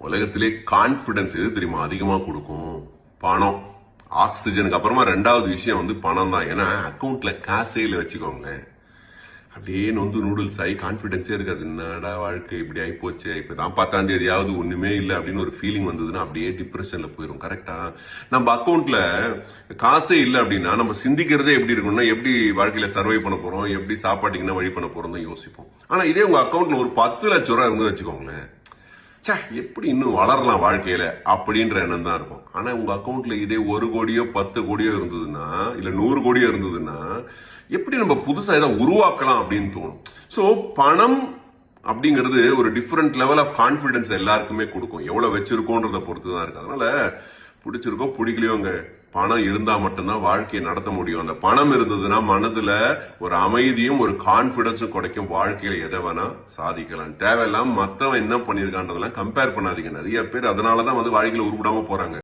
உலகத்திலே கான்பிடன்ஸ் எது தெரியுமா? அதிகமா கொடுக்கும். பணம். ஆக்சிஜனுக்கு அப்புறமா ரெண்டாவது விஷயம் வந்து பணம் தான். ஏன்னா அக்கௌண்ட்ல காசையில வச்சுக்கோங்களேன். அப்படியே நொந்து நூடுல்ஸ் ஆகி கான்பிடன்ஸே இருக்காது. என்னடா வாழ்க்கை இப்படி ஆகி போச்சு. இப்பதான் பத்தாம் தேதியாவது ஒண்ணுமே இல்லை அப்படின்னு ஒரு ஃபீலிங் வந்ததுன்னா அப்படியே டிப்ரெஷன்ல போயிடும் கரெக்டா நம்ம அக்கௌண்ட்ல காசே இல்லை அப்படின்னா நம்ம சிந்திக்கிறதே எப்படி இருக்கும்னா எப்படி வாழ்க்கையில சர்வை பண்ண போறோம்? எப்படி சாப்பாட்டுக்கு என்ன வழி பண்ண போறோம் தான் யோசிப்போம். ஆனா இதே உங்க அக்கௌண்ட்ல ஒரு பத்து லட்ச ரூபா இருந்து வச்சுக்கோங்களேன். ச்சே எப்படி இன்னும் வளரலாம் வாழ்க்கையில? அப்படின்ற எண்ணம் தான் இருக்கும். ஆனா உங்க அக்கௌண்ட்ல இதே ஒரு கோடியோ பத்து கோடியோ இருந்ததுன்னா இல்ல நூறு கோடியோ இருந்ததுன்னா எப்படி நம்ம புதுசா இதை உருவாக்கலாம் அப்படின்னு தோணும். சோ பணம் அப்படிங்கிறது ஒரு டிஃப்ரெண்ட் லெவல் ஆஃப் கான்பிடன்ஸ் எல்லாருக்குமே கொடுக்கும். எவ்வளவு வச்சிருக்கோன்றத பொறுத்து தான் இருக்கு. அதனால பிடிச்சிருக்கோ பிடிக்கலையோங்க. பணம் இருந்தா மட்டும்தான் வாழ்க்கையை நடத்த முடியும். அந்த பணம் இருந்ததுன்னா மனதுல ஒரு அமைதியும் ஒரு கான்பிடன்ஸும் கிடைக்கும். வாழ்க்கையில எதை வேணா சாதிக்கலாம். தேவையில்லாம மத்தவன் என்ன பண்ணிருக்கான்றதெல்லாம் கம்பேர் பண்ணாதீங்க. நிறைய பேர் அதனாலதான் வந்து வாழ்க்கையில உருப்பிடாம போறாங்க.